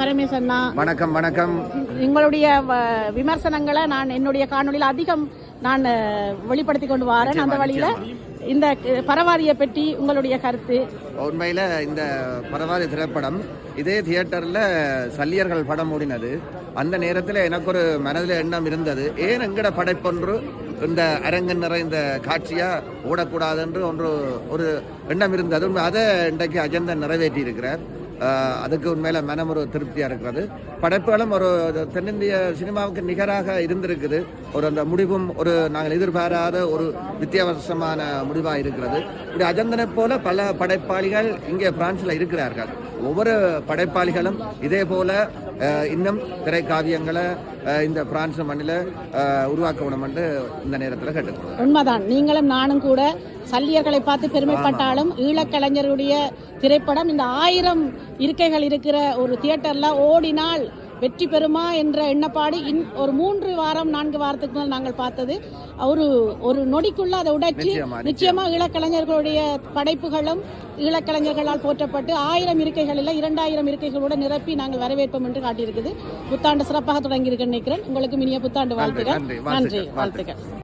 பரமேசண்ணா வணக்கம் வணக்கம். உங்களுடைய விமர்சனங்களை நான் என்னுடைய காணொளியில் அதிகம் நான் வெளிப்படுத்தி கொண்டு வரேன். அந்த வழியில இந்த பரவாரிய பற்றி உங்களுடைய கருத்து. உண்மையில் இந்த பரவாயில்ல திரைப்படம் இதே தியேட்டரில் சல்லியர்கள் படம் ஓடினது. அந்த நேரத்தில் எனக்கு ஒரு மனதில் எண்ணம் இருந்தது. ஏன் எங்கட படைப்பொன்று இந்த அரங்கு நிறைந்த காட்சியாக ஓடக்கூடாதுன்று ஒன்று ஒரு எண்ணம் இருந்தது. அதை இன்றைக்கு அஜெண்டா நிறைவேற்றி இருக்கிறார் அதுக்கு உண்மையில் மனம் ஒரு திருப்தியாக இருக்கிறது. படைப்புகளும் ஒரு தென்னிந்திய சினிமாவுக்கு நிகராக இருந்திருக்குது. ஒரு அந்த முடிவும் ஒரு நாங்கள் எதிர்பாராத ஒரு வித்தியாசமான முடிவாக இருக்கிறது. இப்படி அஜந்தனை போல பல படைப்பாளிகள் இங்கே பிரான்ஸில் இருக்கிறார்கள். ஒவ்வொரு படைப்பாளிகளும் இதே போல இன்னும் திரைக்காவியங்களை இந்த பிரான்ஸ் மண்ணில் உருவாக்க வேணும் என்று இந்த நேரத்தில் கேட்டுக்கிறோம் உண்மைதான். நீங்களும் நானும் கூட சல்லியர்களை பார்த்து பெருமைப்பட்டாலும் ஈழக்கலைஞருடைய திரைப்படம் இந்த ஆயிரம் இருக்கைகள் இருக்கிற ஒரு தியேட்டர்ல ஓடினால் வெற்றி பெறுமா என்ற எண்ணப்பாடு இன் ஒரு மூன்று வாரம் நான்கு வாரத்துக்கு மேல் நாங்கள் பார்த்தது. ஒரு ஒரு நொடிக்குள்ள அதை உடைச்சு நிச்சயமா, ஈழக்கலைஞர்களுடைய படைப்புகளும் ஈழக்கலைஞர்களால் போற்றப்பட்டு ஆயிரம் இருக்கைகளில் இரண்டாயிரம் இருக்கைகளோட நிரப்பி நாங்கள் வரவேற்போம் என்று காட்டியிருக்குது. புத்தாண்டு சிறப்பாக தொடங்கி நினைக்கிறேன். உங்களுக்கு இனிய புத்தாண்டு வாழ்த்துக்கள். நன்றி, வாழ்த்துக்கள்.